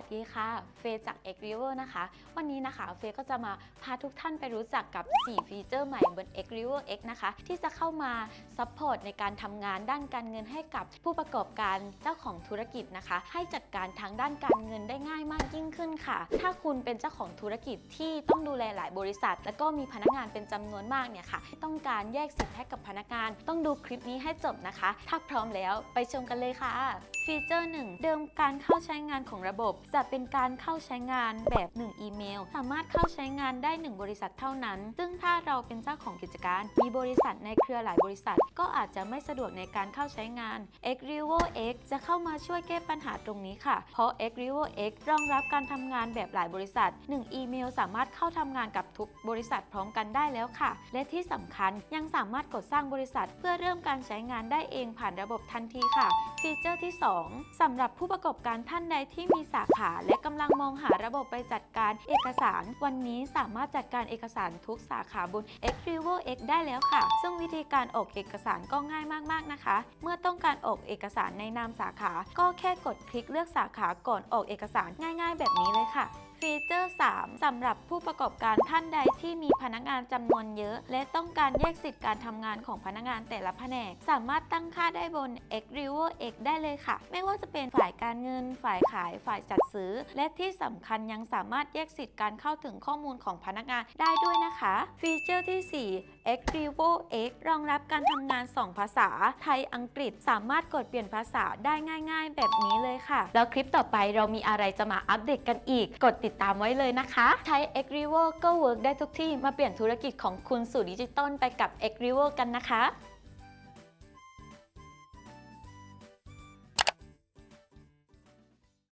สดีค่ะ เฟย์จาก x r i v e r นะคะ วันนี้นะคะ เฟย์ก็จะมาพาทุกท่านไปรู้จักกับ 4 ฟีเจอร์ใหม่บน x r i v e r X นะคะ ที่จะเข้ามาซัพพอร์ตในการทำงานด้านการเงินให้กับผู้ประกอบการเจ้าของธุรกิจนะคะ ให้จัดการทางด้านการเงินได้ง่ายมากยิ่งขึ้นค่ะ ถ้าคุณเป็นเจ้าของธุรกิจที่ต้องดูแลหลายบริษัท แล้วก็มีพนักงานเป็นจำนวนมากเนี่ยค่ะ ต้องการแยกสิทธิ์ให้กับพนักงาน ต้องดูคลิปนี้ให้จบนะคะ ถ้าพร้อมแล้วไปชมกันเลยค่ะ ฟีเจอร์ 1 เดิมการเข้าใช้งานของระบบจะเป็นการเข้าใช้งานแบบ 1 อีเมล สามารถเข้าใช้งานได้ 1 บริษัทเท่านั้น ซึ่งถ้าเราเป็นเจ้าของกิจการ มีบริษัทในเครือหลายบริษัท ก็อาจจะไม่สะดวกในการเข้าใช้งาน x r e v o X จะเข้ามาช่วยแก้ปัญหาตรงนี้ค่ะ เพราะ x r e v o X รองรับการทำงานแบบหลายบริษัท 1 อีเมล สามารถเข้าทำงานกับทุกบริษัทพร้อมกันได้แล้วค่ะ และที่สำคัญยังสามารถกดสร้างบริษัท เพื่อเริ่มการใช้งานได้เองผ่านระบบทันทีค่ะ ฟีเจอร์ที่ 2สำหรับผู้ประกอบการท่านใดที่มีสาขา และกำลังมองหาระบบไปจัดการเอกสาร วันนี้สามารถจัดการเอกสารทุกสาขาบน x r e v o X ได้แล้วค่ะ ซึ่งวิธีการออกเอกสารก็ง่ายมากๆนะคะ เมื่อต้องการออกเอกสารในนามสาขา ก็แค่กดคลิกเลือกสาขาก่อนออกเอกสารง่ายๆ แบบนี้เลยค่ะฟีเจอร์ 3 สำหรับผู้ประกอบการท่านใดที่มีพนักงานจำนวนเยอะ และต้องการแยกสิทธิ์การทำงานของพนักงานแต่ละแผนก สามารถตั้งค่าได้บน x r e v o X ได้เลยค่ะ ไม่ว่าจะเป็นฝ่ายการเงิน ฝ่ายขาย ฝ่ายจัดซื้อ และที่สำคัญยังสามารถแยกสิทธิ์การเข้าถึงข้อมูลของพนักงานได้ด้วยนะคะ ฟีเจอร์ที่ 4 x r e v o X รองรับการทำงาน 2 ภาษา ไทยอังกฤษสามารถกดเปลี่ยนภาษาได้ง่าย ๆ แบบนี้เลยค่ะ แล้วคลิปต่อไปเรามีอะไรจะมาอัปเดตกันอีก กดติดตามไว้เลยนะคะ ใช้ x r e v o ก็ work ได้ทุกที่มาเปลี่ยนธุรกิจของคุณสู่ดิจิตอลไปกับ x r e v o กันนะคะ